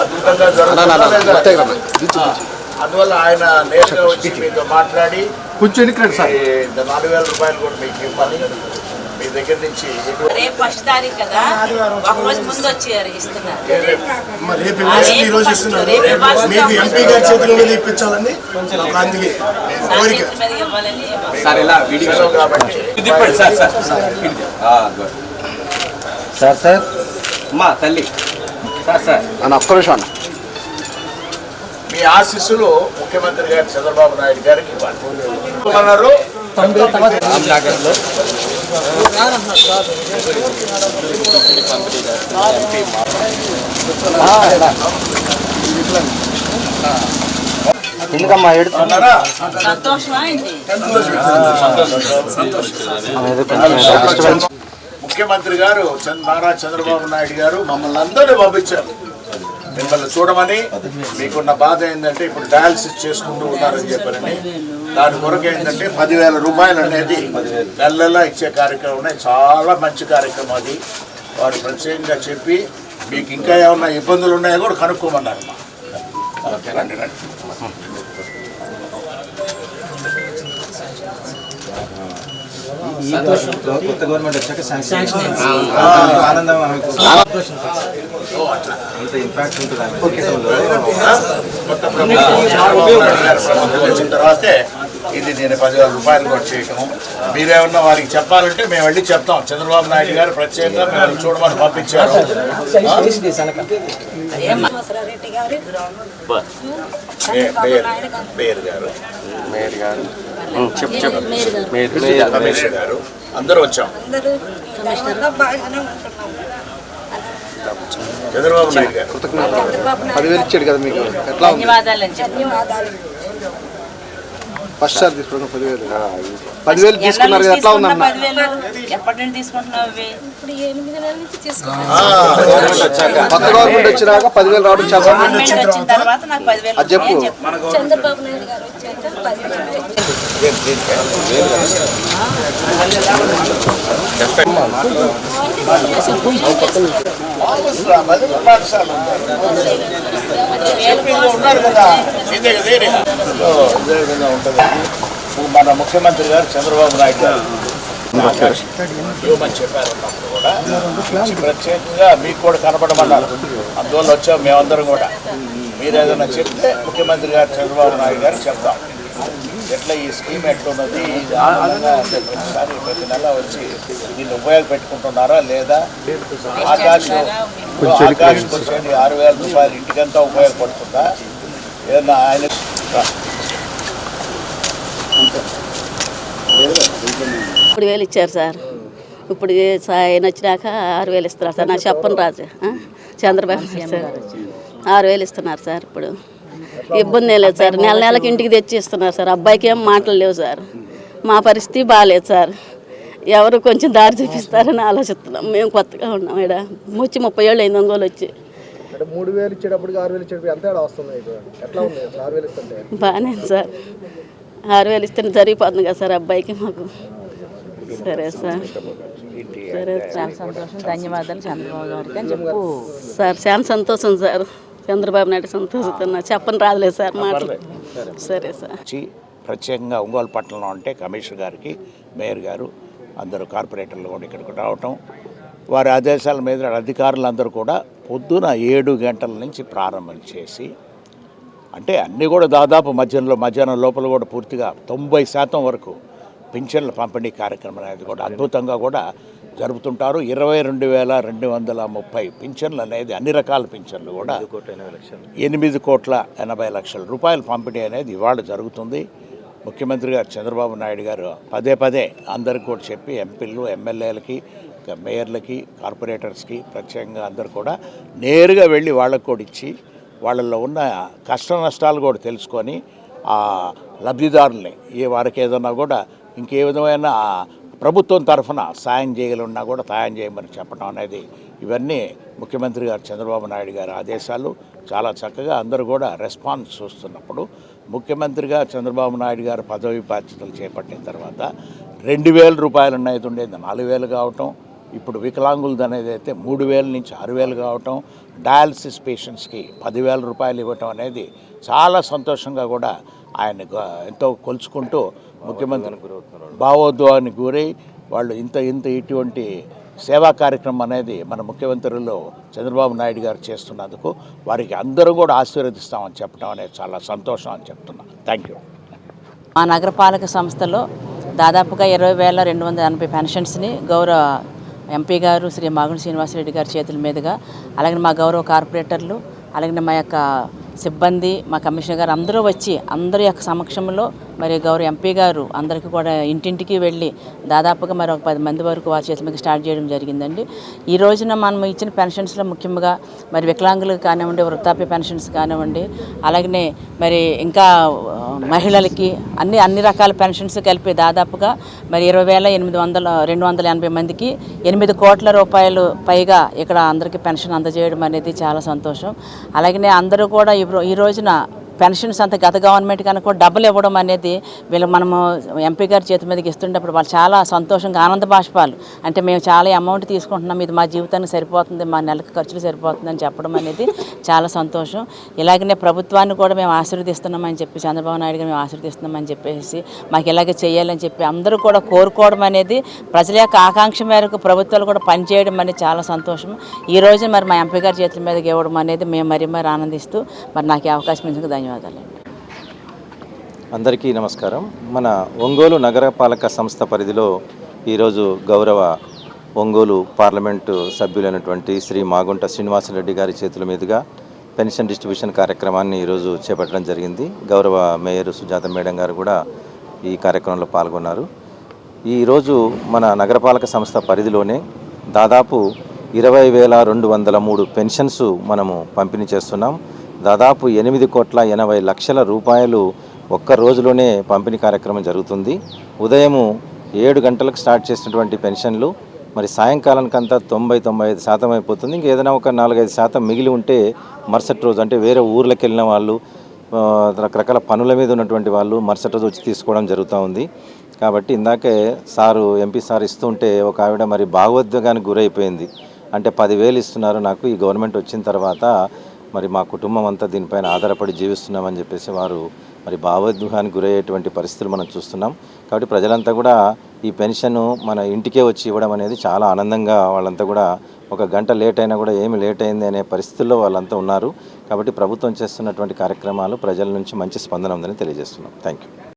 అద్భుతంగా జరుగుతుందా. లేదా? అందువల్ల ఆయన నేరుగా వచ్చి మీతో మాట్లాడి కొంచెం ఎన్నికలండి సార్? ఈ నాలుగు వేల రూపాయలు కూడా మీకు ఇవ్వాలి. మీ దగ్గర నుంచి రేపు ఫస్ట్ తారీఖు కదా? ఒక రోజు ముందు వచ్చి ఇస్తున్నారు మరి రేపు ఈ రోజు ఇస్తున్నారు. మీకు ఎంపీ గారి చేతుల మీద ఇప్పించాలని అందుకే కోరిక. సార్ ఇలా వీడియో సెలవు కాబట్టి తిప్పండి సార్ సార్ ఆ, good. Sir sir. అమ్మా తల్లి. అన్న ఒక్క నిమిషం అన్న. మీ ఆశీస్సులు ముఖ్యమంత్రి గారు చంద్రబాబు నాయుడు గారికి ఇవ్వాలి. అన్నారు ఎందుకమ్మా ఏడుతున్నా అన్నారా? ముఖ్యమంత్రి గారు నారా చంద్రబాబు నాయుడు గారు మమ్మల్ని అందరినీ పంపించారు. మిమ్మల్ని చూడమని మీకున్న బాధ ఏంటంటే ఇప్పుడు డయాలసిస్ చేసుకుంటూ ఉన్నారని చెప్పారని. దాని కొరకు ఏంటంటే పదివేల రూపాయలు అనేది నెల నెల ఇచ్చే కార్యక్రమం చాలా మంచి కార్యక్రమం అది. వారు ప్రత్యేకంగా చెప్పి మీకు ఇంకా ఏమన్నా ఇబ్బందులు ఉన్నాయో కూడా కనుక్కోమన్నారు. ఓకే రండి రండి. కొత్త గవర్నమెంట్ వచ్చాక ఆనందం అంత ఇంపాక్ట్ ఉంటుంది గారి తర్వాతే ఇది నేను పదివేల రూపాయలు కూడా చేయటం మీరేమన్నా వారికి చెప్పాలంటే మేము వెళ్ళి చెప్తాం చంద్రబాబు నాయుడు గారు ప్రత్యేకంగా మిమ్మల్ని చూడమని పంపించారు మేయర్ మేయర్ గారు గారు. అందరూ వచ్చాం. చంద్రబాబు నాయుడు గారు. పదివేలు ఇచ్చాడు కదా మీకు. ఎట్లా ఫస్ట్ సార్ తీసుకున్నాం పదివేలు. పదివేలు తీసుకున్నారు కదా ఎట్లా ఉందన్న? కొత్త గవర్నమెంట్ వచ్చినాక పదివేలు రావడం చాలా గవర్నమెంట్ వచ్చిన తర్వాత నాకు పదివేలు అది చెప్పు. చంద్రబాబు నాయుడు గారు వచ్చాక కదా ఇదే కదా ఇదే విధంగా ఉంటుంది మన ముఖ్యమంత్రి గారు చంద్రబాబు నాయుడు గారు ఇవ్వమని చెప్పారు కూడా ప్రత్యేకంగా మీకు కూడా కనపడమన్నారు అందువల్ల వచ్చాం మేమందరం కూడా మీరు ఏదైనా చెప్తే ముఖ్యమంత్రి గారు చంద్రబాబు నాయుడు గారు చెప్తాం ఎట్లా ఈ స్కీమ్ ఎట్లున్నది ప్రతిసారి ప్రతి నెల వచ్చి దీన్ని ఉపయోగపెట్టుకుంటున్నారా లేదా? ఆకాశం ఆకాశం వచ్చేది ఆరు వేల రూపాయలు ఇంటికంతా ఉపయోగపడుతుందా? ఏదన్నా ఆయన మూడు వేలు ఇచ్చారు సార్. ఇప్పుడు ఆయన వచ్చినాక ఆరు వేలు ఇస్తున్నారు సార్. నాకు చెప్పను రాజు? చంద్రబాబు సార్. ఆరు వేలు ఇస్తున్నారు సార్ ఇప్పుడు. ఇబ్బంది ఏం లేదు సార్. నెల నెలకి ఇంటికి తెచ్చి ఇస్తున్నారు సార్. అబ్బాయికి ఏం మాటలు లేవు సార్. మా పరిస్థితి బాగాలేదు సార్. ఎవరు కొంచెం దారి చూపిస్తారని ఆలోచిస్తున్నాం. మేము కొత్తగా ఉన్నాం ఇక్కడ. వచ్చి ముప్పై ఏళ్ళు అయింది ఒంగోలు వచ్చి. అంటే మూడు వేలు ఇచ్చేటప్పటికి ఆరు ఇచ్చేటప్పుడు ఎంత వస్తుంది బాగానే సార్. ఆరు వేలు ఇస్తే సరిపోతుంది కదా సార్ అబ్బాయికి మాకు. సరే సార్. సరే సార్. సంతోషం. ధన్యవాదాలు చంద్రబాబు గారికి అని చెప్పు. సార్ చాలా సంతోషం సార్. చంద్రబాబు నాయుడు సంతోషిస్తున్నా. చెప్పని రాదులేదు సార్ మాటలు. సరే. సార్ ప్రత్యేకంగా ఒంగోలు పట్టణంలో ఉంటే కమిషనర్ గారికి మేయర్ గారు అందరూ కార్పొరేటర్లు కూడా ఇక్కడికి రావటం. వారి ఆదేశాల మీద అధికారులందరూ కూడా పొద్దున ఏడు గంటల నుంచి ప్రారంభం చేసి అంటే అన్నీ కూడా దాదాపు మధ్యాహ్నంలో మధ్యాహ్నం లోపల కూడా పూర్తిగా తొంభై శాతం వరకు పింఛన్ల పంపిణీ కార్యక్రమం అనేది కూడా అద్భుతంగా కూడా జరుపుతుంటారు. ఇరవై రెండు వేల రెండు వందల ముప్పై పింఛన్లు అనేది అన్ని రకాల పింఛన్లు కూడా ఎనిమిది కోట్ల ఎనభై లక్షల. రూపాయల పంపిణీ అనేది ఇవాళ జరుగుతుంది. ముఖ్యమంత్రి గారు చంద్రబాబు నాయుడు గారు పదే పదే అందరికి కూడా చెప్పి ఎంపీలు ఎమ్మెల్యేలకి మేయర్లకి కార్పొరేటర్స్కి ప్రత్యేకంగా అందరు కూడా నేరుగా వెళ్ళి వాళ్ళకు కూడా ఇచ్చి వాళ్ళల్లో ఉన్న కష్ట నష్టాలు కూడా తెలుసుకొని ఆ లబ్ధిదారుల్ని ఏ వారికి ఏదన్నా కూడా ఇంకే విధమైన ప్రభుత్వం తరఫున సాయం చేయగలన్నా కూడా సాయం చేయమని చెప్పడం అనేది ఇవన్నీ ముఖ్యమంత్రి గారు చంద్రబాబు నాయుడు గారి ఆదేశాలు. చాలా చక్కగా అందరూ కూడా రెస్పాన్స్ చూస్తున్నప్పుడు ముఖ్యమంత్రిగా చంద్రబాబు నాయుడు గారు పదవి బాధ్యతలు చేపట్టిన తర్వాత రెండు వేల రూపాయలు అనేది ఉండేది. నాలుగు వేలు కావటం ఇప్పుడు వికలాంగులది అనేది అయితే మూడు వేల నుంచి ఆరు వేలు కావటం డయాలసిస్ పేషెంట్స్కి పదివేల రూపాయలు ఇవ్వటం అనేది చాలా సంతోషంగా కూడా ఆయన ఎంతో కొలుచుకుంటూ ముఖ్యమంత్రి భావోద్వానికి గురై వాళ్ళు ఇంత ఇంత ఇటువంటి సేవా కార్యక్రమం అనేది మన ముఖ్యమంత్రులు చంద్రబాబు నాయుడు గారు చేస్తున్నందుకు వారికి అందరూ కూడా ఆశీర్వదిస్తామని చెప్పడం అనేది చాలా సంతోషం అని చెప్తున్నాను థ్యాంక్ యూ మా నగరపాలక సంస్థలో దాదాపుగా ఇరవై వేల రెండు వందల ఎనభై పెన్షన్స్ని గౌరవ ఎంపీ గారు శ్రీ మాగుని శ్రీనివాసరెడ్డి గారి చేతుల మీదుగా అలాగే మా గౌరవ కార్పొరేటర్లు అలాగే మా యొక్క సిబ్బంది మా కమిషనర్ గారు అందరూ వచ్చి అందరి యొక్క సమక్షంలో మరి గౌరవ ఎంపీ గారు అందరికీ కూడా ఇంటింటికి వెళ్ళి దాదాపుగా మరి ఒక పది మంది వరకు వారి చేతుల మీద స్టార్ట్ చేయడం జరిగిందండి. ఈ రోజున మనం ఇచ్చిన పెన్షన్స్లో ముఖ్యంగా మరి వికలాంగులకు కానివ్వండి వృత్తాప్య పెన్షన్స్ కానివ్వండి అలాగనే మరి ఇంకా మహిళలకి అన్ని అన్ని రకాల పెన్షన్స్ కలిపి దాదాపుగా మరి ఇరవై వేల ఎనిమిది వందల రెండు వందల ఎనభై మందికి ఎనిమిది కోట్ల రూపాయలు పైగా ఇక్కడ అందరికీ పెన్షన్ అందజేయడం అనేది చాలా సంతోషం. అలాగనే అందరూ కూడా ఈ రోజున పెన్షన్స్ అంత గత గవర్నమెంట్ కనుక డబ్బులు ఇవ్వడం అనేది వీళ్ళు మనము ఎంపీ గారి చేతి మీదకి ఇస్తుండేప్పుడు వాళ్ళు చాలా సంతోషంగా ఆనంద బాష్పాలు. అంటే మేము చాలా అమౌంట్ తీసుకుంటున్నాం ఇది మా జీవితానికి సరిపోతుంది మా నెలకు ఖర్చులు సరిపోతుంది అని చెప్పడం అనేది చాలా సంతోషం. ఇలాగనే ప్రభుత్వాన్ని కూడా మేము ఆశీర్వదిస్తున్నామని చెప్పి చంద్రబాబు నాయుడు గారు మేము ఆశీర్వదిస్తున్నామని చెప్పేసి మాకు ఇలాగే చేయాలని చెప్పి అందరూ కూడా కోరుకోవడం అనేది ప్రజల యొక్క ఆకాంక్ష మేరకు ప్రభుత్వాలు కూడా పనిచేయడం అనేది చాలా సంతోషం. ఈ రోజు మరి మా ఎంపీ గారి చేతుల మీదకి ఇవ్వడం అనేది మేము మరీ మరి ఆనందిస్తూ మరి నాకు ఈ అవకాశం ఇచ్చినందుకు ధన్యవాదాలు. అందరికీ నమస్కారం. మన ఒంగోలు నగరపాలక సంస్థ పరిధిలో ఈరోజు గౌరవ ఒంగోలు పార్లమెంటు సభ్యులైనటువంటి శ్రీ మాగుంట శ్రీనివాసరెడ్డి గారి చేతుల మీదుగా పెన్షన్ డిస్ట్రిబ్యూషన్ కార్యక్రమాన్ని ఈరోజు చేపట్టడం జరిగింది. గౌరవ మేయర్ సుజాత మేడం గారు కూడా ఈ కార్యక్రమంలో పాల్గొన్నారు. ఈరోజు మన నగరపాలక సంస్థ పరిధిలోనే దాదాపు ఇరవై వేల రెండు వందల మూడు పెన్షన్స్ మనము పంపిణీ చేస్తున్నాం. దాదాపు ఎనిమిది కోట్ల ఎనభై లక్షల రూపాయలు ఒక్క రోజులోనే పంపిణీ కార్యక్రమం జరుగుతుంది. ఉదయము ఏడు గంటలకు స్టార్ట్ చేసినటువంటి పెన్షన్లు మరి సాయంకాలానికంతా తొంభై తొంభై ఐదు శాతం అయిపోతుంది. ఇంకా ఏదైనా ఒక నాలుగైదు శాతం మిగిలి ఉంటే మరుసటి రోజు అంటే వేరే ఊర్లకు వెళ్ళిన వాళ్ళు రకరకాల పనుల మీద ఉన్నటువంటి వాళ్ళు మరుసటి రోజు వచ్చి తీసుకోవడం జరుగుతూ ఉంది. కాబట్టి ఇందాకే సారు ఎంపీ సార్ ఇస్తుంటే ఒక ఆవిడ మరి భాగోద్వేగానికి గురైపోయింది. అంటే పదివేలు ఇస్తున్నారు నాకు ఈ గవర్నమెంట్ వచ్చిన తర్వాత మరి మా కుటుంబం అంతా దీనిపైన ఆధారపడి జీవిస్తున్నామని చెప్పేసి వారు మరి భావోద్వేగానికి గురయ్యేటువంటి పరిస్థితులు మనం చూస్తున్నాం. కాబట్టి ప్రజలంతా కూడా ఈ పెన్షన్ మన ఇంటికే వచ్చి ఇవ్వడం అనేది చాలా ఆనందంగా వాళ్ళంతా కూడా ఒక గంట లేట్ అయినా కూడా ఏమి లేట్ అయింది అనే పరిస్థితుల్లో వాళ్ళంతా ఉన్నారు. కాబట్టి ప్రభుత్వం చేస్తున్నటువంటి కార్యక్రమాలు ప్రజల నుంచి మంచి స్పందన ఉందని తెలియజేస్తున్నాం. Thank you